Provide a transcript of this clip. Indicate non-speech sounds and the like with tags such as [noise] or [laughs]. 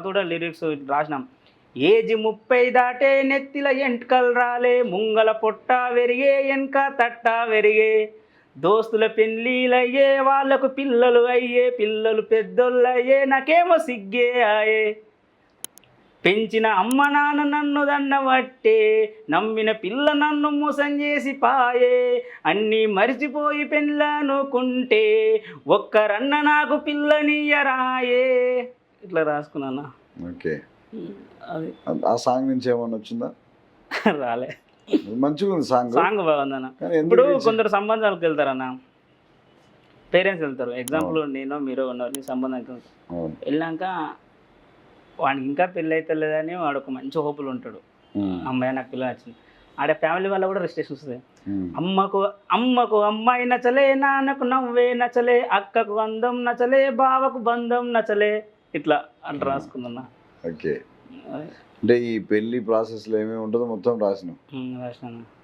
తర్వాత కూడా lyrics రాసినాం. AG ముప్పై దాటే నెత్తిల ఎంట్కలు రాలే ముంగల పొట్ట వెరిగే వెనక తట్ట వెరిగే. దోస్తుల పెళ్ళిళ్ళయ్యే వాళ్ళకు పిల్లలు అయ్యే పిల్లలు పెద్దోళ్ళయ్యే నాకేమో సిగ్గే ఆయే. పెంచిన అమ్మ నాన్న నన్ను దండబట్టే నమ్మిన పిల్ల నన్ను మోసం చేసి పాయే. అన్నీ మరిచిపోయి పెళ్ళనుకుంటే ఒక్కరన్న నాకు పిల్లనియరాయే ఇట్లా రాసుకున్నానా? ఓకే. అది. ఆ సాంగ్ నుంచి ఏమన్నా వచ్చిందా? [laughs] రాలే. మంచిగా ఉంది సాంగ్. సాంగ్ బాగుందన్న. ఇప్పుడు కొందరు సంబంధాలకు వెళ్తారన్న. పేరెంట్స్ వెళ్తారు. ఎగ్జాంపుల్ నేను మీరు ఉన్నారు నీ సంబంధానికి. వెళ్ళాక వాడికి ఇంకా పెళ్ళి అవుతలేదని వాడు ఒక మంచి హోపులు ఉంటాడు. అమ్మాయి నాకు పిల్ల వచ్చింది ఆడ ఫ్యామిలీ వల్ల కూడా రెస్ట్రిక్షన్ వస్తుంది. అమ్మకు అమ్మకు అమ్మాయి నచ్చలే నాన్నకు నవ్వే నచ్చలే అక్కకు అందం నచ్చలే బావకు బంధం నచ్చలే. ఇట్లా అట్లా రాసుకుందన్నా. ఓకే. అంటే ఈ పెళ్ళి ప్రాసెస్లో ఏమేమి ఉంటుందో మొత్తం రాసినాం రాసినాను.